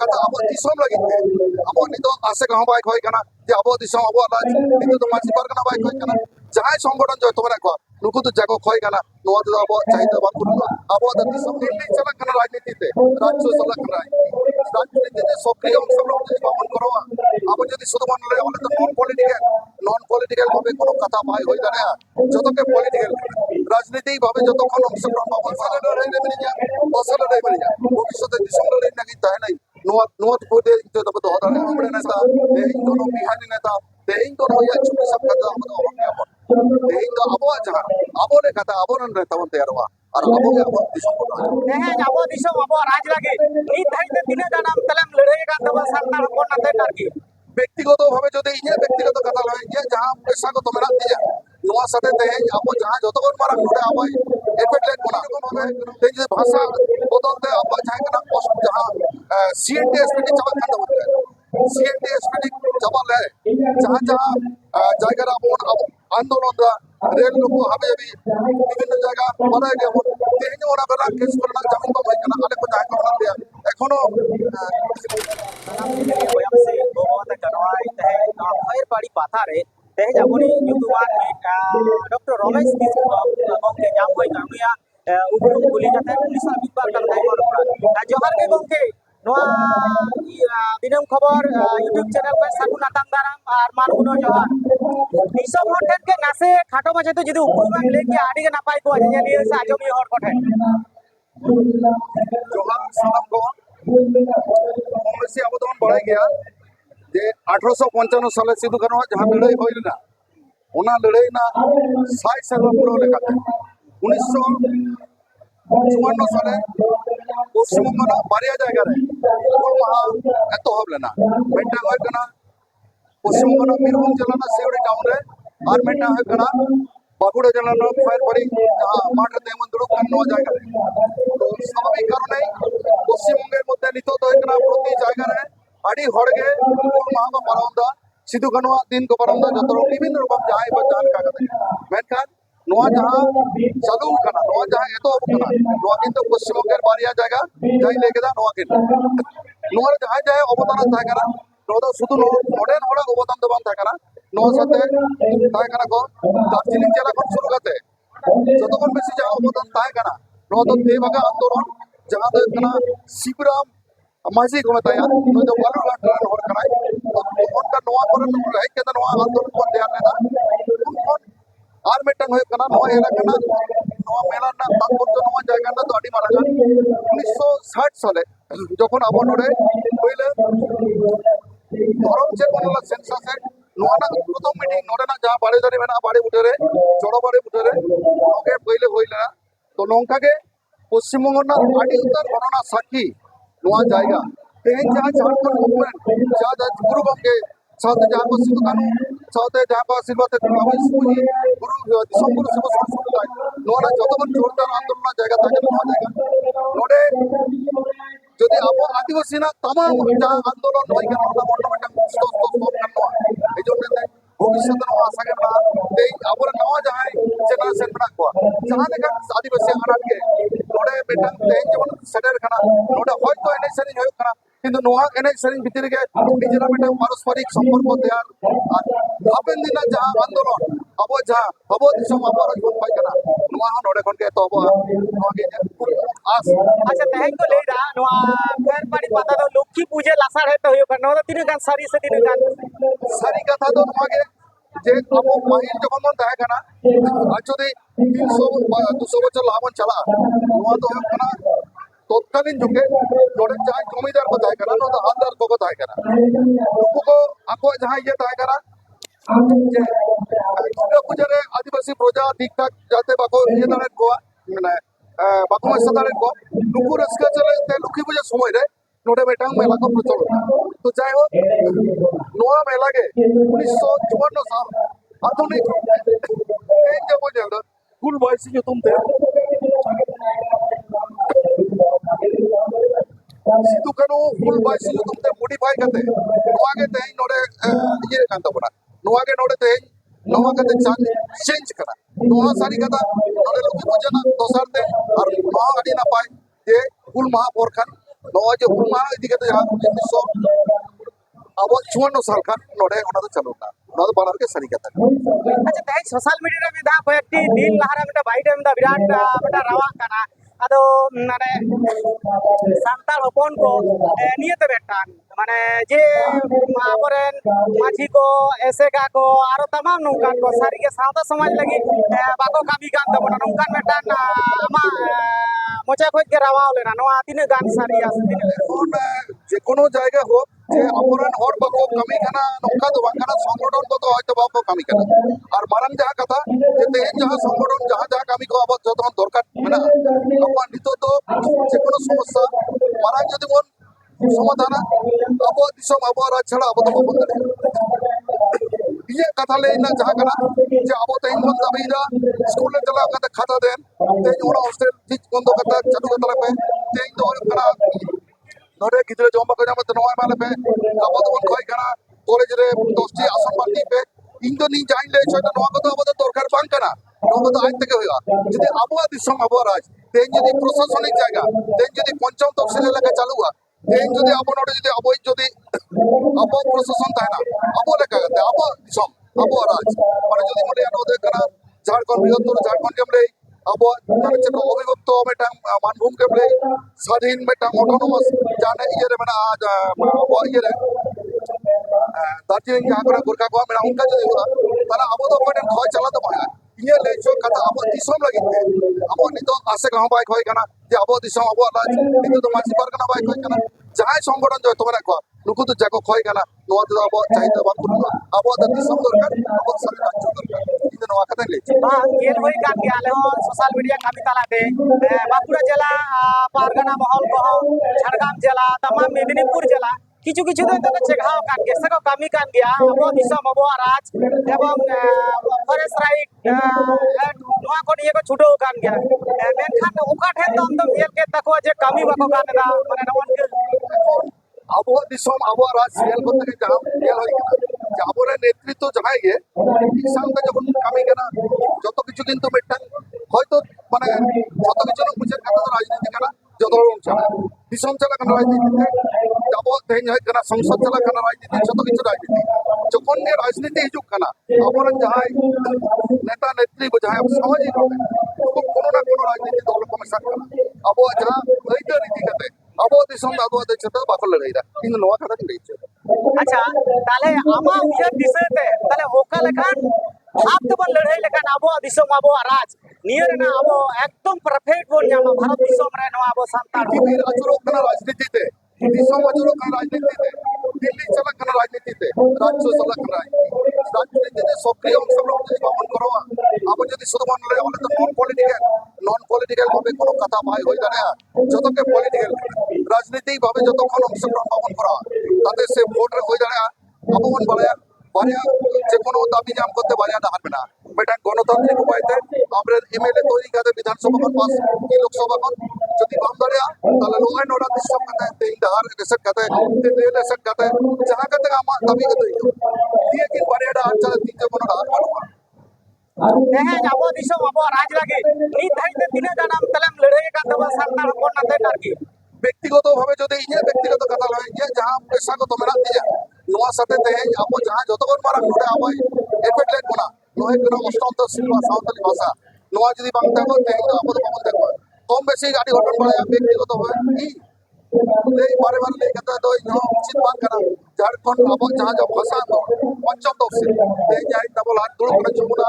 ᱠᱟᱛᱷᱟ ᱟᱵᱚ ᱫᱤᱥᱚᱢ ᱞᱟᱹᱜᱤᱫ ᱛᱮ ᱟᱵᱚ ᱱᱤᱛᱚᱜ ᱟᱥᱮ ᱠᱚᱦᱚᱸ ᱵᱟᱭ ᱠᱷᱚᱡ ᱠᱟᱱᱟ ᱡᱮ ᱟᱵᱚ ᱫᱤᱥᱚᱢ ᱟᱵᱚᱣᱟᱜ ᱨᱟᱡᱽ ᱱᱤᱛᱚᱜ ᱫᱚ ᱢᱟᱺᱡᱷᱤ ᱯᱟᱨᱜᱟᱱᱟ ᱵᱟᱭ ᱠᱷᱚᱡ ᱠᱟᱱᱟ ᱡᱟᱦᱟᱸᱭ ᱥᱚᱝᱜᱚᱴᱷᱚᱱ ᱡᱚᱛᱚ ᱢᱮᱱᱟᱜ ᱠᱚᱣᱟ ᱱᱩᱠᱩ ᱫᱚ ᱡᱟᱠᱚ ᱠᱷᱚᱭ ᱠᱟᱱᱟ ᱱᱚᱣᱟ ᱫᱚ ᱟᱵᱚᱣᱟᱜ ᱪᱟᱦᱤᱫᱟ ᱵᱟᱝ ᱯᱩᱨᱟᱹᱜᱼᱟ ᱟᱵᱚᱣᱟᱜ ᱫᱚ ᱫᱤᱥᱚᱢ ᱫᱤᱞᱞᱤ ᱪᱟᱞᱟᱜ ᱠᱟᱱᱟ ᱨᱟᱡᱽᱱᱤᱛᱤ ᱛᱮ ᱨᱟᱡᱽᱡᱚ ᱪᱟᱞᱟᱜ ᱠᱟᱱᱟ রাজনীতিতে সক্রিয় অংশগ্রহণ যদি বামন করো ᱟᱵᱚ যদি শুধুমাত্র আমাদের তো নন পলিটিক্যাল নন পলিটিক্যাল ভাবে কোনো কথা ভাই হয়ে দাঁড়া যতকে পলিটিক্যাল রাজনীতিক ভাবে যতক্ষণ অংশগ্রহণ পাবো অসালে রয়ে মেনে যায় অসালে রয়ে মেনে যায় ভবিষ্যতে দিশা নাকি তাই নাই ᱱᱚᱣᱟ ᱱᱚᱣᱟ ᱛᱮ ᱵᱚᱫᱮ ᱤᱧ ᱛᱚ ᱫᱚ ᱦᱚᱫᱟ ᱱᱮ ᱠᱚᱢᱲᱮ ᱱᱮᱛᱟ ᱛᱮᱦᱮᱧ ᱫᱚ ᱱᱚ ᱵᱤᱦᱟᱱᱤ ᱱᱮᱛᱟ ᱛᱮᱦᱮᱧ ᱫᱚ ᱱᱚᱭᱟ ᱪᱩᱯᱤ ᱥᱟᱵ ᱠᱟᱛᱟ ᱟᱵᱚ ᱫᱚ ᱵᱟᱝ ᱟᱵᱚ ᱛᱮᱦᱮᱧ ᱫᱚ ᱟᱵᱚᱣᱟᱜ ᱡᱟᱦᱟᱸ ᱟᱵᱚ ᱨᱮ ᱠᱟᱛᱷᱟ ᱟᱵᱚ ᱨᱮᱱ ᱨᱮᱛᱟ ᱵᱚᱱ ᱛᱮᱭᱟᱨᱚᱜᱼᱟ ᱟᱨ ᱟᱵᱚ ᱜᱮ ᱟᱵᱚᱣᱟᱜ ᱫᱤᱥᱚᱢ ᱵᱚᱱ ᱛᱮᱦᱮᱧ ᱟᱵᱚ ᱫᱤᱥᱚᱢ ᱟᱵᱚᱣᱟᱜ ᱨᱟᱡᱽ ᱞᱟᱹᱜᱤᱫ ᱱᱤᱛ ᱫᱷᱟᱹᱨᱤᱡ ᱛᱮ ᱛᱤᱱᱟᱹᱜ ᱜᱟᱱ ᱟᱢ ᱛᱟᱞᱮᱢ লড়াই ᱟᱠᱟᱫ ᱛᱟᱵᱚᱱ ᱥᱟᱱᱛᱟᱲ ᱦᱚᱯᱚᱱ ᱟᱛᱮ ᱟᱨᱠᱤ ব্যক্তিগতভাবে যদি ইয়ে ব্যক্তিগত কথা লয় ইয়ে যাহা পেশাগত মেলা দিয়ে ᱱᱚᱣᱟ ᱥᱟᱛᱮᱛᱮ ᱟᱵᱚ ᱡᱟᱦᱟᱸ ᱡᱚᱛᱚ ᱠᱷᱚᱱ ᱢᱟᱨᱟᱝ ᱱᱚᱰᱮ ᱟᱵᱚᱭ ᱮᱰᱢᱤᱴ ᱞᱮᱫ ᱵᱚᱱᱟ ᱛᱮᱦᱮᱧ ᱡᱩᱫᱤ ᱵᱷᱟᱥᱟ ᱵᱚᱫᱚᱞ ᱛᱮ ᱟᱵᱚᱣᱟᱜ ᱡᱟᱦᱟᱸ ᱠᱟᱱᱟ ᱡᱟᱦᱟᱸ ᱥᱤ ᱮᱱ ᱴᱤ ᱮᱥᱯᱤᱴᱤ ᱪᱟᱵᱟᱜ ᱠᱟᱱ ᱛᱟᱵᱚᱱᱟ ᱥᱤ এন টি এসপিটি ᱪᱟᱵᱟᱜ ᱞᱮ ᱡᱟᱦᱟᱸ ᱡᱟᱦᱟᱸ ᱡᱟᱭᱜᱟ ᱨᱮ ᱟᱵᱚ ᱵᱚᱱ ᱟᱱᱫᱳᱞᱚᱱᱫᱟ ᱨᱮᱹᱞ ᱱᱩᱠᱩ ᱦᱟᱹᱵᱤ ᱦᱟᱹᱵᱤ ᱵᱤᱵᱷᱤᱱᱱᱚ ᱡᱟᱭᱜᱟ ᱵᱟᱲᱟᱭ ᱜᱮᱭᱟᱵᱚᱱ ᱛᱮᱦᱮᱧ ᱚᱱᱟ ᱨᱮᱱᱟᱜ ᱠᱮᱥ ᱠᱚᱨᱮᱱᱟᱜ ᱡᱟᱢᱤᱱ ᱵᱟᱝ ᱦᱩᱭ ᱠᱟᱱᱟ ᱟᱞᱮ ᱠᱚ ᱡᱟᱦᱟᱸᱭ ᱠᱚ ᱢᱮᱱᱟᱜ ᱞᱮᱭᱟ ᱮᱠᱷᱚᱱᱳ ᱥᱟᱱᱟᱢ ᱵᱚᱭᱟᱢ ᱥᱮ ᱜᱚᱜᱚ ᱛᱟᱠᱚ ᱱᱚᱣᱟ ᱛᱮᱦᱮᱧ ᱱᱚᱣᱟ ᱠᱷᱟᱹᱭᱨ ᱵᱟᱲᱤ ᱯᱟᱛᱟ ᱨᱮ જામોની યુદ્ધમાં ડોક્ટર રમેશ ગોમકે જામ હોય કામિયા ઉપરું બોલી જતા પોલીસ મિતબાર કાલ ગાયબર જોહર ગે ગોમકે ᱱᱚᱣᱟ ᱫᱤᱱᱟᱹᱢ ᱠᱷᱚᱵᱚᱨ ᱤᱭᱩᱴᱩᱵ ᱪᱮᱱᱮᱞ ᱠᱷᱚᱱ ᱥᱟᱹᱜᱩᱱ ᱟᱛᱟᱝ ᱫᱟᱨᱟᱢ ᱟᱨ ᱢᱟᱱᱜᱩᱱᱚ ᱡᱚᱦᱟᱨ ᱫᱤᱥᱚᱢ ᱦᱚᱲ ᱴᱷᱮᱱ ᱜᱮ ᱱᱟᱥᱮ ᱠᱷᱟᱴᱚ ᱢᱟᱪᱷᱟ ᱛᱮ ᱡᱩᱫᱤ ᱩᱯᱨᱩᱢ ᱮᱢ ᱞᱟᱹᱭ ᱠᱮᱭᱟ ᱟᱹᱰᱤ ᱜᱮ ᱱᱟᱯᱟᱭ ᱠᱚᱜᱼᱟ ᱧᱮᱧᱮᱞᱤᱭᱟᱹ ᱥᱮ ᱟᱸᱡᱚᱢᱤᱭᱟᱹ ᱦᱚᱲ ᱠᱚ ᱴᱷᱮᱱ ᱡᱚᱦᱟᱨ ᱥᱟᱱᱟᱢ ᱠᱚ ᱚᱵᱚᱥᱥᱳᱭ ᱟᱵᱚ ᱫᱚᱵᱚᱱ ᱵᱟᱲᱟᱭ ᱜᱮᱭᱟ যে আঠারোশো পঞ্চান্ন সালে সিধু কানু ᱡᱟᱦᱟᱸ লড়াই হই ᱞᱮᱱᱟ ᱚᱱᱟ ᱞᱟᱹᱲᱦᱟᱹᱭ ᱨᱮᱱᱟᱜ ᱥᱟᱭ ᱥᱮᱨᱢᱟ ᱯᱩᱨᱟᱹᱣ ᱞᱮᱠᱟᱛᱮ ᱩᱱᱤᱥᱥᱚ চুয়ান্ন সালে পশ্চিমবঙ্গ বারিয়া জায়গা রে হুল মাহা এতহব লেনা মিদটা হয় কানা, পশ্চিমবঙ্গ বীরভূম জেলা না, সিউড়ি টাউন রে আর মিদটা হয় কানা, বাঁকুড়া জেলা না, ফায়ারবাড়ি, যাহা মাঠ রে তেমন দুড়ুব কান নয় জায়গা রে তো স্বাভাবিক কারণে পশ্চিমবঙ্গের মধ্যে নিত হয় কানা প্রতি জায়গা রে ᱟᱹᱰᱤ ᱦᱚᱲ ᱜᱮ ᱦᱩᱞ ᱢᱟᱦᱟ ᱠᱚ ᱯᱟᱨᱚᱢ ᱫᱟ ᱥᱤᱫᱩ ᱠᱟᱹᱱᱩᱣᱟᱜ ᱫᱤᱱ ᱠᱚ ᱯᱟᱨᱚᱢ ᱫᱟ ᱡᱚᱛᱚ ᱵᱤᱵᱷᱤᱱᱱᱚ ᱨᱚᱠᱚᱢ ᱡᱟᱦᱟᱸᱭ ᱠᱚ ᱡᱟᱦᱟᱸ ᱞᱮᱠᱟ ᱠᱟᱛᱮ ᱢᱮᱱᱠᱷᱟᱱ ᱱᱚᱣᱟ ᱡᱟᱦᱟᱸ ᱪᱟᱹᱞᱩ ᱟᱠᱟᱱᱟ ᱱᱚᱣᱟ ᱡᱟᱦᱟᱸ ᱮᱛᱚᱦᱚᱵ ᱟᱠᱟᱱᱟ ᱱᱚᱣᱟ ᱠᱤᱱᱛᱩ ᱯᱚᱥᱪᱤᱢ ᱵᱚᱝᱜᱚ বারিয়া জায়গা যাই ᱞᱟᱹᱭ ᱠᱮᱫᱟ ᱱᱚᱣᱟ ᱠᱤᱱ ᱱᱚᱣᱟ ᱨᱮ ᱡᱟᱦᱟᱸᱭ ᱡᱟᱦᱟᱸᱭ ᱚᱵᱚᱫᱟᱱ ᱛᱟᱦᱮᱸ ᱠᱟᱱᱟ ᱱᱚᱣᱟ ᱫᱚ ᱥᱩᱫᱩ ᱱᱚᱰᱮᱱ ᱦᱚᱲᱟᱜ অবদান ᱫᱚ ᱵᱟᱝ ᱛᱟᱦᱮᱸ ᱠᱟᱱᱟ ᱱᱚᱣᱟ ᱥᱟᱛᱮ ᱛᱟᱦᱮᱸ ᱠᱟᱱᱟ ᱠᱚ ᱫᱟᱨᱡᱤᱞᱤᱝ জেলা ᱠᱷᱚᱱ ᱥᱩᱨᱩ ᱠᱟᱛᱮ ᱡᱚᱛᱚ ᱠᱷᱚᱱ বেশি ᱡᱟᱦᱟᱸ অবদান ᱛᱟᱦᱮᱸ ᱠᱟᱱᱟ ᱱᱚᱣᱟ ᱫᱚ ᱫᱮᱵᱟᱜᱟ ᱟᱱᱫᱳᱞᱚᱱ ᱡᱟᱦᱟᱸ ᱫᱚ ᱦᱩᱭᱩᱜ ᱠᱟᱱᱟ শিবরাম ᱢᱟᱹᱡᱷᱤ ᱠᱚ ᱢᱮᱛᱟᱭᱟ ᱱᱩᱭ ᱫᱚ ᱵᱟᱹᱞᱩ ᱜᱷᱟᱴ ᱨᱮᱱ ᱦᱚᱲ ᱠᱟᱱᱟᱭ ᱚᱱᱠᱟ ᱱᱚᱣᱟ ᱠᱚᱨᱮᱱ ᱦᱮᱡ ᱠᱟᱛᱮ ᱱᱚᱣᱟ ᱟᱱᱫᱳᱞᱚᱱ ᱠᱚ ᱛᱮᱭᱟᱨ ᱞᱮᱫᱟ ᱩᱱᱠᱷᱚᱱ ᱟᱨ ᱢᱤᱫᱴᱟᱝ ᱦᱩᱭᱩᱜ ᱠᱟᱱᱟ ᱱᱚᱣᱟ ᱦᱮᱡ ᱠᱟᱱᱟ ᱱᱚᱣᱟ ᱢᱮᱞᱟ ᱨᱮᱱᱟᱜ ᱛᱟৎᱯᱚᱨᱡᱚ ᱱᱚᱣᱟ ᱡᱟᱭᱜᱟ ᱨᱮᱱᱟᱜ ᱫᱚ ᱟᱹᱰᱤ ᱢᱟᱨᱟᱝᱟ ᱩᱱᱤᱥᱥᱚ ᱥᱟᱴ ᱥᱟলে ᱡᱚᱠᱷᱚᱱ ᱟᱵᱚ ᱱᱚᱰᱮ ᱯᱳᱭᱞᱳ ᱫᱷᱚᱨᱚᱢ ᱪᱮᱫ ᱵᱚᱱ ᱞᱟᱹᱭᱟ ᱥᱮᱱᱥᱟᱥᱮ ᱱᱚᱣᱟ ᱨᱮᱱᱟᱜ ᱯᱨᱚᱛᱷᱚᱢ ᱢᱤᱴᱤᱝ ᱱᱚᱰᱮᱱᱟᱜ ᱡᱟᱦᱟᱸ ᱵᱟᱲᱮ ᱫᱟᱨᱮ ᱢᱮᱱᱟᱜᱼᱟ ᱵᱟᱲᱮ ᱵᱩᱴᱟᱹᱨᱮ ᱡᱚᱲᱚ ᱵᱟᱲᱮ ᱵᱩᱴᱟᱹᱨᱮ ᱱᱚᱰᱮ ᱯᱳᱭᱞᱳ ᱦᱩᱭ ᱞᱮᱱᱟ ᱛᱚ ᱱᱚᱝᱠᱟᱜᱮ পশ্চিমবঙ্গ রয়েছে আটি উত্তর ঘটনা সাক্ষী ᱱᱚᱣᱟ ᱡᱟᱭᱜᱟ ᱛᱮᱦᱮᱧ ᱡᱟᱦᱟᱸ ᱡᱷᱟᱲᱠᱷᱚᱸᱰ ᱢᱩᱵᱷᱢᱮᱱᱴ ᱡᱟᱦᱟᱸ ᱫᱚ ᱜᱩᱨᱩ ᱜᱚᱢᱠᱮ ᱥᱟᱶᱛᱮ ᱡᱟᱦᱟᱸ ᱠᱚ ᱥᱤᱫᱩ ᱥᱟᱶᱛᱮ ᱡᱟᱦᱟᱸ ᱠᱚ ᱥᱤᱞᱵᱟᱛᱮ ᱵᱟᱵᱟ ᱜᱩᱨᱩ ᱫᱤᱥᱚᱢ ᱜᱩᱨᱩ ᱥᱤᱵᱩ ᱥᱚᱨᱥᱚᱱ ᱱᱚᱣᱟ ᱨᱮᱱᱟᱜ ᱡᱚᱛᱚ ᱠᱷᱚᱱ ᱡᱳᱨᱫᱟᱨ ᱟᱱᱫᱳᱞᱚᱱ ᱡᱟᱭᱜᱟ ᱛᱟᱦᱮᱸ ᱠᱟᱱᱟ ᱱᱚᱣᱟ ᱡᱟᱭᱜᱟ যদি আমার আদিবাসী না তামাম যা আন্দোলন হয়ে গেল আমরা বর্তমানে সুস্থ এই জন্য భవిష్యత్తులో ఆ సంఘటన ఎవరు నవాజాయి చిన్న సెన్పడాకువ జహానికన్ ఆదివాసీ ఆనాటికి నూట డెబ్బై టన్ తేంజమని సెటర్ కన నూట హోయ్తో ఎన్ఐసీ హోయ్ కన ᱠᱟᱱᱟ ᱱᱚᱰᱮ ᱦᱚᱭᱛᱳ ᱮᱱᱮᱡ ᱥᱮᱨᱮᱧ ᱦᱩᱭᱩᱜ ᱠᱟᱱᱟ কিন্তু ᱱᱚᱣᱟ ᱮᱱᱮᱡ ᱥᱮᱨᱮᱧ ᱵᱷᱤᱛᱨᱤ ᱨᱮᱜᱮ ᱱᱤᱡᱮᱨᱟᱜ ᱢᱤᱫᱴᱟᱝ ᱯᱟᱨᱚᱥᱯᱚᱨᱤᱠ ᱥᱚᱢᱯᱚᱨᱠᱚ ᱛᱮᱭᱟᱨ ᱟᱨ ᱦᱟᱯᱮᱱ ᱫᱤᱱᱟᱜ ᱡᱟᱦᱟᱸ ᱟᱱᱫᱳᱞᱚᱱ ᱟᱵᱚ ᱡᱟᱦᱟᱸ ᱟᱵᱚ ᱫᱤᱥᱚᱢ ᱟᱵᱚᱣᱟᱜ ᱨᱟᱡᱽ ᱵᱚᱱ ᱯᱟᱭ ᱠᱟᱱᱟ ᱱᱚᱣᱟ ᱦᱚᱸ ᱱᱚᱰᱮ ᱠᱷᱚᱱ ᱜᱮ ᱮᱛᱚᱦᱚᱵᱚᱜᱼᱟ ᱱᱚᱣᱟ ᱜᱮ ᱤᱧᱟᱹᱜ ᱟᱥ ᱟᱪᱪᱷᱟ ᱛᱮᱦᱮᱧ ᱠᱚ ᱞᱟᱹᱭᱫᱟ ᱱᱚᱣᱟ ᱠᱷᱚᱭᱮᱨᱯᱟᱲᱤ ᱯᱟᱛᱟ ᱫᱚ ᱞᱚᱠᱠᱷᱤ ᱯᱩᱡᱟᱹ ᱞᱟᱥᱟᱲᱦᱮᱫ ᱛᱮ ᱦᱩᱭᱩᱜ ᱠᱟᱱᱟ ᱱᱚᱣᱟ ᱫᱚ ᱛᱤᱱᱟᱹᱜ ᱜᱟᱱ ᱥᱟᱹᱨᱤ ᱥᱮ ᱛᱤᱱᱟᱹᱜ ᱜᱟᱱ ᱥᱟᱹᱨᱤ ᱠᱟᱛᱷᱟ ᱫᱚ ᱱᱚᱣᱟ ᱜᱮ যে আবো পাহিল যখন বন তাহে কানা আর যদি তিনশো দুশো বছর লাহা বন চালা নোয়া তো ᱦᱩᱭᱩᱜ ᱠᱟᱱᱟ তৎকালীন যুগে જોડે ચાહે જમીદાર બધાય કરા નો આધાર તો બધાય કરા લોકો આખો જહાય જે થાય કરા গুজরে আদিবাসী প্রজা ঠিকঠাক যাতে বাকো ইয়ে দাঁড়ান কোয়া মানে বাকো মাসে দাঁড়ান কো লুকু রাস্কা চলে তে লুকি পুজোর সময় রে নোডে মেটাং মেলা কো প্রচল তো যাই হোক, নোয়া মেলাকে উনিশশো চুয়ান্ন সাল, আধুনিক এই যে বলছেন ফুল বয়সী যে তুমি සිදු කරු මුල් බයි සිදු තුම්තේ මොඩිෆයි කතේ නොවාගේ තේ නොරේ ඉයේ කන්ත බොඩා නොවාගේ නොරේ තේ නොවා කතේ චාන් චේන්ජ් කරා නොවා સારી කතා නොරේ ලොකු මොජන દોસર තේ අර නොවා අඩි ના પાય જે કુલ મહા પોરખન નોવા જે કુલ મહા ઇદી કતે યાર 1900 આવો 54 સાલ ખાન નોડે ઓના તો ચાલુ હતા নদ বানার কে সারি কথা আচ্ছা তাই সোশ্যাল মিডিয়া রে মেদা কয়েকটি নীল লাহারা মেটা বাইটে মেদা বিরাট মেটা রাওয়া কানা ᱟᱫᱚ ᱢᱟᱱᱮ ᱥᱟᱱᱛᱟᱲ ᱦᱚᱯᱚᱱ ᱠᱚ ᱱᱤᱭᱟᱹᱛᱮ ᱢᱤᱫᱴᱟᱱ ᱢᱟᱱᱮ ᱡᱮ ᱟᱵᱚᱨᱮᱱ ᱢᱟᱹᱡᱷᱤ ᱠᱚ ᱮᱥᱮᱠᱟ ᱠᱚ ᱟᱨᱚ ᱛᱟᱢᱟᱢ ᱱᱚᱝᱠᱟᱱ ᱠᱚ ᱥᱟᱹᱨᱤᱜᱮ ᱥᱟᱶᱛᱟ ᱥᱚᱢᱟᱡᱽ ᱞᱟᱹᱜᱤᱫ ᱵᱟᱠᱚ ᱠᱟᱹᱢᱤ ᱠᱟᱱ ᱛᱟᱵᱚᱱᱟ ᱱᱚᱝᱠᱟᱱ ᱢᱤᱫᱴᱟᱱ ᱟᱢᱟᱜ ᱢᱚᱪᱟ ᱠᱷᱚᱡ ᱜᱮ ᱨᱟᱣᱟᱣ ᱞᱮᱱᱟ ᱱᱚᱣᱟ ᱛᱤᱱᱟᱹᱜ ᱜᱟᱱ ᱥᱟᱹᱨᱤᱭᱟ ᱥᱮ ᱛᱤᱱᱟᱹᱜ এখন যে কোনো জায়গায় হোক যে অপরাধ হর বাকো কামি কানা নৌকা তো বাংকানা সংগঠন তো তো হয়তো বাকো কামি কানা আর মারাং যাহা কথা যে তেহেন যাহা সংগঠন যাহা যাহা কামি কো আবার যত দরকার মেনা আবার নিত তো যে কোনো সমস্যা মারাং যদি বন সমাধানা আবো দিশম আবো রাজ ছাড়া আবো তো বাবন ইয়ে কথা লেই না যাহা কানা যে আবো তেহেন বন দাবিদা স্কুলে চালাও কাতে খাতা দেন তেহেন ওরা হোস্টেল ঠিক বন্ধ কাতে চালু কাতে লাগবে তেহেন তো ᱦᱩᱭᱩᱜ ᱠᱟᱱᱟ ᱱᱚᱰᱮ ᱜᱤᱫᱽᱨᱟᱹ ᱡᱚᱢ ᱵᱟᱠᱚ ᱧᱟᱢᱮᱫ ᱱᱚᱣᱟ ᱮᱢᱟ ᱞᱮᱯᱮ ᱟᱵᱚ ᱫᱚᱵᱚᱱ ᱠᱷᱚᱡ ᱠᱟᱱᱟ ᱠᱚᱞᱮᱡᱽ ᱨᱮ ᱫᱚᱥᱴᱤ ᱟᱥᱚᱱ ᱵᱟᱹᱲᱛᱤ ᱯᱮ ᱤᱧ ᱫᱚ ᱱᱤᱧ ᱡᱟᱦᱟᱸᱧ ᱞᱟᱹᱭ ᱦᱚᱪᱚᱭᱮᱫᱟ ᱱᱚᱣᱟ ᱠᱚᱫᱚ ᱟᱵᱚ ᱫᱚ ᱫᱚᱨᱠᱟর ᱵᱟᱝ ᱠᱟᱱᱟ ᱱᱚᱣᱟ ᱠᱚᱫᱚ ᱟᱡ ᱛᱮᱜᱮ ᱦᱩᱭᱩᱜᱼᱟ ᱡᱩᱫᱤ ᱟᱵᱚᱣᱟᱜ ᱫᱤᱥᱚᱢ ᱟᱵᱚᱣᱟᱜ ᱨᱟᱡᱽ ᱛᱮᱦᱮᱧ ᱡᱩᱫᱤ ᱯᱨᱚᱥᱟᱥᱚᱱᱤᱠ ᱡᱟᱭᱜᱟ ᱛᱮᱦᱮᱧ ᱡᱩᱫᱤ ᱯᱚᱧᱪᱟᱭᱮᱛ ᱛᱚᱯᱥᱤᱞ ᱮᱞᱟᱠᱟ ᱪᱟᱹᱞᱩᱜᱼᱟ ᱛᱮᱦᱮᱧ ᱡᱩᱫᱤ ᱟᱵᱚ ᱱᱚᱰᱮ ᱡᱩᱫᱤ ᱟᱵᱚᱭᱤᱡ ᱡᱩᱫᱤ ᱟᱵᱚ ᱯᱨᱚᱥᱟᱥᱚᱱ ᱛᱟᱦᱮᱱᱟ ᱟᱵᱚ ᱞᱮᱠᱟ ᱠᱟᱛᱮ ᱟᱵᱚᱣᱟᱜ ᱫᱤᱥᱚᱢ ᱟᱵᱚᱣᱟᱜ ᱨᱟᱡᱽ ᱢᱟᱱᱮ ᱡᱩᱫᱤ ᱵᱚᱱ ᱞᱟᱹᱭᱟ ᱱᱚᱣᱟ ᱫᱚ ᱦᱩᱭᱩᱜ ᱠᱟᱱᱟ ঝাড়খণ্ড বৃহত্তর ঝাড়খণ্ডকে আমরা ᱟᱵᱚᱣᱟᱜ ᱪᱮᱫ ᱠᱚ ᱚᱵᱷᱤᱵᱚᱠᱛᱚ ᱢᱤᱫᱴᱟᱝ ᱢᱟᱱᱵᱷᱩᱢ ᱠᱮᱵᱞᱮ ᱥᱟᱫᱷᱤᱱ ᱢᱤᱫᱴᱟᱝ ᱚᱴᱳᱱᱚᱢᱟᱥ ᱡᱟᱦᱟᱸ ᱤᱭᱟᱹᱨᱮ ᱢᱮᱱᱟᱜᱼᱟ ᱟᱵᱚᱣᱟᱜ ᱤᱭᱟᱹᱨᱮ ᱫᱟᱨᱡᱤᱞᱤᱝ ᱡᱟᱦᱟᱸ ᱠᱚᱨᱮ ᱜᱳᱨᱠᱷᱟ ᱠᱚᱣᱟᱜ ᱢᱮᱱᱟᱜᱼᱟ ᱚᱱᱠᱟ ᱡᱩᱫᱤ ᱦᱩᱭᱩᱜᱼᱟ ᱛᱟᱦᱚᱞᱮ ᱟᱵᱚ ᱫᱚ ᱚᱠᱚᱭᱴᱷᱮᱱ ᱠᱷᱚᱭ ᱪᱟᱞᱟᱣ ᱫᱚ ᱵᱟᱝ ᱤᱧᱟᱹᱜ ᱞᱟᱹᱭ ᱦᱚᱪᱚ ᱠᱟᱛᱷᱟ ᱟᱵᱚ ᱫᱤᱥᱚᱢ ᱞᱟᱹᱜᱤᱫ ᱛᱮ ᱟᱵᱚ ᱱᱤᱛᱚᱜ ᱟᱥᱮᱠᱟ ᱦᱚᱸ ᱵᱟᱭ ᱠᱷᱚᱭ ᱠᱟᱱᱟ ᱡᱮ ᱟᱵᱚ ᱫᱤᱥᱚᱢ ᱟᱵᱚᱣᱟᱜ ᱱᱤᱛᱚᱜ ᱫᱚ ᱢᱟᱺᱡᱷᱤ ᱯᱟᱨᱜᱟᱱᱟ ᱵᱟᱭ ᱠᱷᱚᱭ ᱠᱟᱱᱟ ᱡᱟᱦᱟᱸᱭ ᱥᱚᱝᱜᱚᱴᱷᱚᱱ ᱡᱚᱛᱚ ᱢᱮᱱᱟᱜ ᱠᱚᱣᱟ ᱱᱩᱠᱩ ᱫᱚ ᱡᱟᱠᱚ ᱠᱷᱚᱭ ᱠᱟᱱᱟ ᱱᱚᱣᱟ ᱛᱮᱫᱚ ᱟᱵᱚᱣᱟᱜ ᱪᱟᱦᱤᱫᱟ ᱵᱟᱝ ᱯᱩᱨᱟᱹᱜᱼᱟ ᱟᱵᱚᱣᱟᱜ ᱫᱚ ᱫᱤᱥᱚᱢ ᱫᱚᱨᱠᱟর ᱟᱵᱚ ᱥᱚᱨᱠᱟᱨ ᱪᱚ ᱫᱚᱨᱠᱟᱨ ᱤᱧ ᱫᱚ ᱱᱚᱣᱟ ᱠᱟᱛᱷᱟᱧ ᱞᱟᱹᱭ ᱧᱮᱞ ᱦᱩᱭ ᱠᱟᱱ ᱜᱮᱭᱟ ᱟᱞᱮ ᱦᱚᱸ ᱥᱳᱥᱟᱞ ᱢᱤᱰᱤᱭᱟ ᱠᱟᱹᱢᱤ ᱛᱟᱞᱟᱛᱮ ᱵᱟᱸᱠᱩᱲᱟ ᱡᱮᱞᱟ ᱯᱟᱨᱜᱟᱱᱟ ᱢᱚᱦᱚᱞ ᱠᱚᱦᱚᱸ ᱡᱷᱟᱲᱜᱨᱟᱢ ᱡᱮᱞᱟ ᱛᱟᱢᱟᱢ ᱢᱮᱫᱽᱱᱤᱯᱩᱨ ᱡᱮᱞᱟ কিছু কিছু দিন তারা চেঘাও কান গে সে কামি কান গিয়া আবো দিশম আবো রাজ এবং ফরেস্ট রাইট নোয়া কো নিয়ে কো ছুটো কান গিয়া মেনখান ওকা ঠেন দম দম নিয়ে কে তাকো যে কামি বাকো কান দা মানে নমন ᱟᱵᱚᱣᱟᱜ ᱫᱤᱥᱚᱢ ᱟᱵᱚᱣᱟᱜ ᱨᱟᱡᱽ ᱧᱮᱞ ᱠᱚᱛᱮ ᱡᱟᱦᱟᱸ ᱧᱮᱞ ᱦᱩᱭ ᱠᱟᱱᱟ ᱡᱮ ᱟᱵᱚᱨᱮᱱ ᱱᱮᱛᱨᱤᱛᱚ ᱡᱟᱦᱟᱸᱭ ᱜᱮ ᱢᱤᱫ ᱥᱟᱶᱛᱮ ᱡᱚᱠᱷᱚᱱ ᱠᱟᱹᱢᱤ ᱠᱟᱱᱟ ᱡᱚᱛᱚ ᱠᱤᱪᱷᱩ ᱠᱤᱱᱛᱩ ᱢᱤᱫᱴᱟᱝ ᱦᱚᱭᱛᱚ ᱢᱟᱱᱮ ᱡᱚᱛᱚ ᱠᱤᱪᱷᱩ ᱨᱮᱱᱟᱜ ᱵᱩᱡᱷᱟᱹᱜ ᱠᱟᱛᱷᱟ ᱫᱚ ᱨᱟᱡᱽᱱᱤᱛᱤ ᱠᱟᱱᱟ ᱡᱚᱛᱚ ᱦᱚᱲ ᱪᱷᱟᱲᱟ ᱫᱤᱥᱚᱢ ᱪᱟᱞᱟᱜ ᱠᱟᱱᱟ ᱨᱟᱡᱽᱱᱤᱛᱤ ᱟᱵᱚᱣᱟᱜ ᱛᱮᱦᱮᱧ ᱦᱩᱭᱩᱜ ᱠᱟᱱᱟ ᱥᱚᱝᱥᱚᱫ ᱪᱟᱞᱟᱜ ᱠᱟᱱᱟ ᱨᱟᱡᱽᱱᱤᱛᱤ ᱡᱚᱛᱚ ᱠᱤᱪᱷᱩ ᱨᱟᱡᱽᱱᱤᱛᱤ ᱡᱚᱠᱷᱚᱱ ᱨᱟᱡᱽᱱᱤᱛᱤ ᱦᱤᱡᱩᱜ ᱠᱟᱱᱟ ᱟᱵᱚᱨᱮᱱ ᱡᱟᱦᱟᱸᱭ ᱱᱮᱛᱟ ᱱᱮᱛᱨᱤ ᱠᱚ ᱡᱟᱦᱟᱸᱭ ᱥᱟᱢᱟᱡᱤᱠ ᱠᱚ ᱩᱱᱠᱩ কোনো না কোনো রাজনীতি দল কমে সাক্ষাৎ আবহাওয়া যা ঐতিহাসিক ᱟᱵᱚ ᱫᱤᱥᱚᱢ ᱫᱚ ᱟᱵᱚᱣᱟᱜ ᱫᱚ ᱡᱚᱛᱚ ᱵᱟᱠᱚ ᱞᱟᱹᱲᱦᱟᱹᱭᱫᱟ ᱤᱧ ᱫᱚ ᱱᱚᱣᱟ ᱠᱟᱛᱷᱟ ᱜᱤᱧ ᱞᱟᱹᱭ ᱦᱚᱪᱚᱭᱮᱫᱟ ᱟᱪᱪᱷᱟ ᱛᱟᱦᱞᱮ ᱟᱢᱟᱜ ᱩᱭᱦᱟᱹᱨ ᱫᱤᱥᱟᱹᱛᱮ ᱛᱟᱦᱞᱮ ᱚᱠᱟ ᱞᱮᱠᱟᱱ ᱟᱵ ᱛᱮᱵᱚᱱ ᱞᱟᱹᱲᱦᱟᱹᱭ ᱞᱮᱠᱷᱟᱱ ᱟᱵᱚᱣᱟᱜ ᱫᱤᱥᱚᱢ ᱟᱵᱚᱣᱟᱜ ᱨᱟᱡᱽ ᱱᱤᱭᱟᱹ ᱨᱮᱱᱟᱜ ᱟᱵᱚ ᱮᱠᱫᱚᱢ ᱯᱨᱚᱯᱷᱤᱴ ᱵᱚᱱ ᱧᱟᱢᱟ ᱵᱷᱟᱨᱚᱛ ᱫᱤᱥᱚᱢ ᱨᱮ ᱱᱚᱣᱟ ᱟᱵᱚ ᱥᱟᱱᱛᱟᱲ ᱫᱤᱱ ᱟᱹᱪᱩᱨᱚᱜ ᱠᱟᱱᱟ ᱨᱟᱡᱽᱱᱤᱛᱤ ᱛᱮ ᱫᱤᱥᱚᱢ ᱟᱹᱪᱩᱨᱚᱜ ᱠᱟᱱᱟ ᱨᱟᱡᱽᱱᱤᱛᱤ ᱛᱮ দিল্লি চলা কেন রাজনীতিতে রাজ্য চলা কেন রাজনীতিতে সক্রিয় অংশগ্রহণ যদি পালন করো আবার যদি শুধুমাত্র আমাদের তো নন পলিটিক্যাল নন পলিটিক্যাল ভাবে কোনো কথা ভাই হয়ে দাঁড়ায় যতকে পলিটিক্যাল রাজনীতিকভাবে যতক্ষণ অংশগ্রহণ পাবন করা তাতে সে ভোট হয়ে দাঁড়ায় আবহন বাড়ায় বাড়ায় যে কোনো দাবি জাম করতে বাড়ায় না হারবে না ᱢᱤᱫᱴᱟᱝ ᱜᱚᱱᱚᱛᱟᱱᱛᱨᱤᱠ ᱩᱯᱟᱭᱛᱮ ᱟᱢᱨᱮᱱ ᱮᱢᱮᱞᱮ ᱛᱚᱭᱨᱤ ᱠᱟᱛᱮ ᱵᱤᱫᱷᱟᱱ ᱥᱚᱵᱷᱟ ᱠᱷᱚᱱ ᱯᱟᱥ ᱠᱤ ᱞᱳᱠ ᱥᱚᱵᱷᱟ ᱠᱷᱚᱱ ᱡᱩᱫᱤ ᱵᱟᱢ ᱫᱟᱲᱮᱭᱟᱜᱼᱟ ᱛᱟᱦᱞᱮ ᱱᱚᱣᱟ ᱱᱚᱰᱟ ᱫᱤᱥᱚᱢ ᱠᱟᱛᱮ ᱛᱮᱦᱮᱧ ᱰᱟᱦᱟᱨ ᱮᱥᱮᱫ ᱠᱟᱛᱮ ᱨᱮᱹᱞ ᱮᱥᱮᱫ ᱠᱟᱛᱮ ᱡᱟᱦᱟᱸ ᱠᱟᱛᱮ ᱟᱢᱟᱜ ᱫᱟᱵᱤ ᱠᱟᱛᱮ ᱫᱤᱭᱮ ᱠᱤᱱ ᱵᱟᱨᱭᱟ ᱰᱟᱦᱟᱨ ᱪᱟᱞᱟᱜ ᱛᱤᱱ ᱛᱮ ᱠᱳᱱᱳ ᱰᱟᱦᱟᱨ ᱵᱟᱹᱱᱩᱜᱼᱟ ᱛᱮᱦᱮᱧ ᱟᱵᱚ ᱫᱤᱥᱚᱢ ᱟᱵᱚ ᱨᱟᱡᱽ ᱞᱟᱹᱜᱤᱫ ᱱᱤᱛ ᱫᱷᱟᱹᱨᱤᱡ ᱛᱮ ᱛᱤᱱᱟᱹᱜ ᱜᱟᱱ ᱟᱢ ᱛᱟᱦᱞᱮᱢ ᱞᱟᱹᱲᱦᱟᱹᱭ ᱟᱠᱟᱫ ᱛᱟᱵᱚᱱᱟ ᱥᱟᱱᱛᱟᱲ ᱦᱚᱯᱚᱱ ᱟᱛᱮ ᱟᱨᱠᱤ ᱵᱮᱠᱛᱤᱜᱚᱛᱚ ᱵᱷᱟᱵᱮ ᱡᱩᱫᱤ ᱤᱧᱟᱹᱜ ᱵᱮᱠᱛᱤᱜᱚᱛᱚ ᱠᱟᱛᱷᱟ ᱞᱟᱹᱭ ᱤᱧᱟᱹᱜ ᱡᱟᱦᱟᱸ ᱯᱮᱥᱟ ᱠᱚ ᱢᱮᱱᱟᱜ ᱛᱤᱧᱟ ᱱᱚᱣᱟ ᱥᱟᱛᱮ ᱛᱮᱦᱮᱧ ᱟᱵᱚ ᱡᱟᱦᱟᱸ ᱡᱚᱛᱚ ᱠᱷᱚᱱ ᱢᱟᱨᱟᱝ ᱱᱚᱰᱮ ᱟᱵᱚᱭ ᱮᱯᱮᱴ ᱞᱮᱫ ᱵᱚᱱᱟ ᱱᱚᱣᱟ ᱦᱩᱭᱩᱜ ᱠᱟᱱᱟ ᱚᱥᱴᱚᱱᱛᱚ ᱥᱤᱞᱯᱟ ᱥᱟᱶᱛᱟᱞᱤ ᱵᱷᱟᱥᱟ ᱱᱚᱣᱟ ᱡᱩᱫᱤ ᱵᱟᱝ ᱛᱟᱦᱮᱸ ᱠᱚᱜ ᱛᱮᱦᱮᱧ ᱫᱚ ᱟᱵᱚ ᱫᱚ ᱵᱟᱵᱚᱱ ᱛᱟᱦᱮᱸ ᱠᱚᱜᱼᱟ ᱠᱚᱢ ᱵᱮᱥᱤ ᱟᱹᱰᱤ ᱜᱷᱚᱴᱚᱱ ᱵᱟᱲᱟᱭᱟ ᱵᱮᱠᱛᱤᱜᱚᱛᱚ ᱵᱷᱟᱵᱮ ᱞᱟᱹᱭ ᱵᱟᱨᱮ ᱵᱟᱨᱮ ᱞᱟᱹᱭ ᱠᱟᱛᱮ ᱫᱚ ᱤᱧᱦᱚᱸ ᱩᱪᱤᱛ ᱵᱟᱝ ᱠᱟᱱᱟ ᱡᱷᱟᱲᱠᱷᱚᱸᱰ ᱟᱵᱚ ᱡᱟᱦᱟᱸ ᱡᱟᱦᱟᱸ ᱵᱷᱟᱥᱟ ᱫᱚ ᱯᱚᱧᱪᱚᱢ ᱛᱚᱯᱥᱤᱞ ᱛᱮᱦᱮᱧ ᱡᱟᱦᱟᱸᱭ ᱛᱟᱵᱚ ᱞᱟᱦᱟ ᱫᱩᱲᱩᱵ ᱠᱟᱱᱟ ᱡᱚᱢᱩᱱᱟ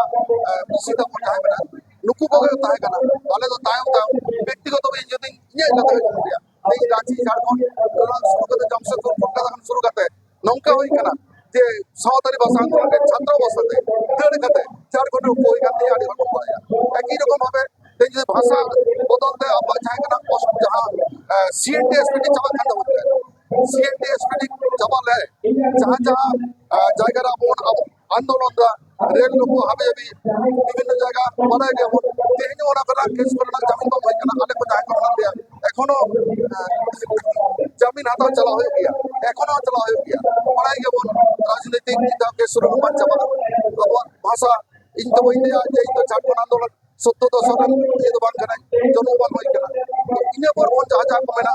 ᱵᱤᱥᱤ ᱛᱟᱵᱚ ᱡᱟᱦᱟᱸᱭ ᱢᱮᱱᱟᱜ ᱱᱩᱠᱩ ᱠᱚᱜᱮ ᱛᱟᱦᱮᱸ ᱠᱟᱱᱟ ᱟᱞᱮ ᱫᱚ ᱛᱟᱭᱚᱢ ᱛᱟᱭᱚম ᱵᱮᱠᱛᱤᱜᱚᱛᱚ ᱤᱧ ᱡᱩᱫᱤ ᱤᱧᱟᱹᱜ ᱠᱟᱛᱷᱟ ᱜᱮᱧ ᱞᱟᱹᱭᱟ અહીં રાંચી ઝારખંડ શરૂ કરતા જમશેદપુર કોટા તક શરૂ કરતા નૌકા હોય કેના જે সহতারি ভাষা আন্দোলন ছাত্র অবস্থাতে দেড় খাতে চার ঘণ্টা উপর এখান থেকে আড়ি ঘণ্টা পড়ে যায়। একই রকম ভাবে এই যে ভাষা বদলতে আমরা চাই না যাহা সিএনটি এসপিটি চাওয়া খাতে হতে সিএনটি এসপিটি চাওয়া লে, যাহা যাহা জায়গার আপন ಆಂದೋಲನದ ರೇಖೆಗೂ ಹಬೆಯಬಿ বিভিন্ন জায়গা মারা যেমন তেহিনি ওনারা কেস করে না জামিন বা মাইকানা আলে কথা করা দিয়া এখনও জামিন হাতা চালা হয়ে গিয়া এখনও চালা হয়ে গিয়া মারা যেমন রাজনৈতিক নেতা কেস করে বাচ্চা মারা আবার ভাষা ইন তো বইতে আজ এই তো ঝাড়খণ্ড আন্দোলন সত্য দশক এই তো বাংকানা জনগণ মাইকানা ইনে পর মন যা যা কমে না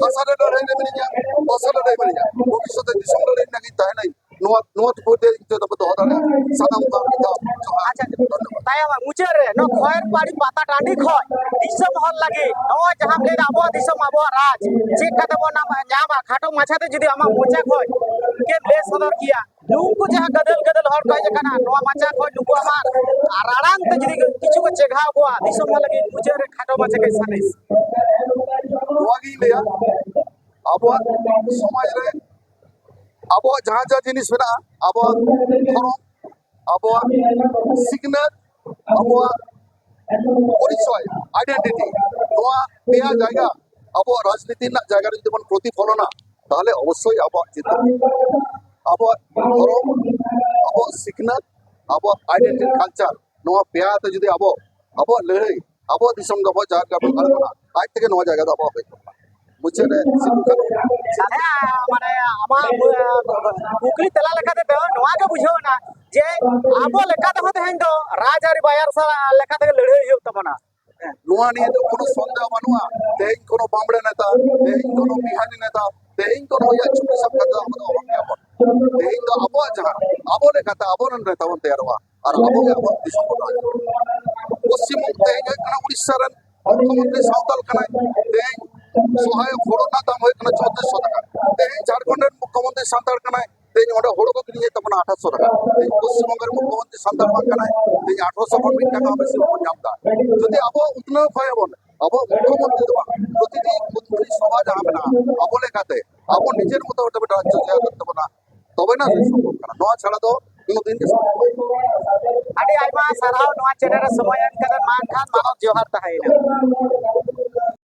ভাষা রে ডরে মেনে যা ভাষা রে ডরে মেনে যা ভবিষ্যতে দিশম রে নাকি তাই নাই ᱫᱤᱥᱚᱢ ᱞᱟᱹᱲᱦᱟᱹᱭ ᱞᱟᱹᱜᱤᱫ ᱛᱟᱦᱮᱱᱟᱹᱧ ᱱᱚᱣᱟ ᱱᱚᱣᱟ ᱴᱩᱠᱩ ᱛᱮ ᱤᱧ ᱫᱚ ᱫᱚᱦᱚ ᱫᱟᱲᱮᱭᱟᱜᱼᱟ ᱥᱟᱱᱟᱢ ᱠᱚ ᱢᱤᱫ ᱫᱷᱟᱣ ᱡᱚᱦᱟᱨ ᱟᱪᱪᱷᱟ ᱫᱷᱚᱱᱱᱚᱵᱟᱫ ᱛᱟᱭᱚᱢ ᱢᱩᱪᱟᱹᱫ ᱨᱮ ᱱᱚᱣᱟ ᱠᱷᱚᱭᱮᱨᱯᱟᱲᱤ ᱯᱟᱛᱟ ᱴᱟᱺᱰᱤ ᱠᱷᱚᱡ ᱫᱤᱥᱚᱢ ᱦᱚᱲ ᱞᱟᱹᱜᱤᱫ ᱱᱚᱜᱼᱚᱭ ᱡᱟᱦᱟᱸᱢ ᱞᱟᱹᱭᱫᱟ ᱟᱵᱚᱣᱟᱜ ᱫᱤᱥᱚᱢ ᱟᱵᱚᱣᱟᱜ ᱨᱟᱡᱽ ᱪᱮᱫ ᱠᱟᱛᱮ ᱵᱚᱱ ᱧᱟᱢᱟ- ᱧᱟᱢᱟ ᱠᱷᱟᱴᱚ ᱢᱟᱪᱷᱟᱛᱮ ᱡᱩᱫᱤ ᱟᱢᱟᱜ ᱢᱚᱪᱟ ᱠᱷᱚᱡ ᱜᱮᱢ ᱞᱟᱹᱭ ᱥᱚᱫᱚᱨ ᱠᱮᱭᱟ ᱱᱩᱠᱩ ᱡᱟᱦᱟᱸ ᱜᱟᱫᱮᱞ ᱜᱟᱫᱮᱞ ᱦᱚᱲ ᱠᱚ ᱦᱮᱡ ᱟᱠᱟᱱᱟ ᱱᱚᱣᱟ ᱢᱟᱪᱟ ᱠᱷᱚᱡ ᱱᱩᱠᱩ ᱟᱢᱟᱜ ᱨᱟᱲᱟᱝ ᱛᱮ ᱡᱩᱫᱤ ᱠᱤᱪᱷᱩ ᱠᱚ ᱪᱮᱜᱷᱟᱣ ᱠᱚᱣᱟ ᱫᱤᱥᱚᱢ ᱦᱚᱲ ᱞᱟᱹᱜᱤᱫ ᱢᱩᱪᱟᱹᱫ ᱨᱮ ᱠᱷᱟᱴᱚ ᱢᱟᱪᱷᱟ ᱠᱟᱹᱡ ᱥᱟᱸᱫᱮᱥ ᱱᱚᱣᱟᱜᱤᱧ ᱞᱟᱹᱭᱟ ᱟᱵᱚᱣᱟᱜ ᱥᱚᱢᱟᱡᱽ ᱨᱮ ᱟᱵᱚᱣᱟᱜ ᱡᱟᱦᱟᱸ ᱡᱟ ᱡᱤᱱᱤᱥ ᱢᱮᱱᱟᱜᱼᱟ ᱟᱵᱚᱣᱟᱜ ᱫᱷᱚᱨᱚᱢ ᱟᱵᱚᱣᱟᱜ ᱥᱤᱠᱷᱱᱟᱹᱛ ᱟᱵᱚᱣᱟᱜ পরিচয় আইডেন্টিটি নোয়া পেয়া জায়গা, আবহাওয়া রাজনীতি না জায়গার যদি কোনো প্রতিফলনা তাহলে অবশ্যই আবহাওয়া জিতবে আবহাওয়া ধরম আবহাওয়া সিকনাথ আবহাওয়া আইডেন্টিটি কালচার নোয়া পেয়াতে যদি আবহাওয়া আবহাওয়া লড়াই আবহাওয়া দিশম আবহাওয়া জায়গা আজ থেকে নোয়া জায়গা আবহাওয়া হয়ে বুঝছে ᱢᱟᱱᱮ ᱟᱢᱟᱜ ᱠᱩᱠᱞᱤ ᱛᱮᱞᱟ ᱞᱮᱠᱟ ᱛᱮᱫᱚ ᱱᱚᱣᱟ ᱜᱮ ᱵᱩᱡᱷᱟᱹᱣᱱᱟ ᱡᱮ ᱟᱵᱚ ᱞᱮᱠᱟ ᱛᱮᱦᱚᱸ ᱛᱮᱦᱮᱧ ᱫᱚ ᱨᱟᱡᱽᱟᱹᱨᱤ ᱵᱟᱭᱟᱨ ᱥᱟᱞᱟᱜ ᱞᱮᱠᱟ ᱛᱮᱜᱮ ᱞᱟᱹᱲᱦᱟᱹᱭ ᱦᱩᱭᱩᱜ ᱛᱟᱵᱚᱱᱟ ᱱᱚᱣᱟ নিয়ে তো কোনো সন্দেহ বানুয়া তেহিন কোনো বামড়ে নেতা তেহিন কোনো বিহারি নেতা তেহিন কোনো ইয়া চুপি সব কথা আমাদের অভাবে আপন তেহিন তো আবহাওয়া যাহা আবলে কথা আবরণ নেতা বলতে আর আর আবহাওয়া আবহাওয়া দিশা পশ্চিমবঙ্গ তেহিন উড়িষ্যার মুখ্যমন্ত্রী সাঁওতাল কানায় তেহিন সহায়ক হলো না দাম হয়ে গেল চৌত্রিশশো টাকা। এই ঝাড়খণ্ডের মুখ্যমন্ত্রী সান্তার কানায় এই ওটা হলো কিনে যেতে পারে আঠাশশো টাকা। এই পশ্চিমবঙ্গের মুখ্যমন্ত্রী সান্তার কানায় এই আঠারোশো পঞ্চাশ টাকা হবে সেরকম দাম দা যদি আবো উন্নয়ন হয় এমন আবো মুখ্যমন্ত্রী দেওয়া, প্রতিটি মন্ত্রী সভা যাবে না আবো লেখাতে, আবো নিজের মতো ওটা রাজ্য জয়া করতে পারে না। তবে না সম্ভব কানা নয় ছাড়া তো কোনোদিন আরে আইমা, সারাও নয় চ্যানেলের সময় এনকাদের মান খান, মানব জোহার তাহাইনা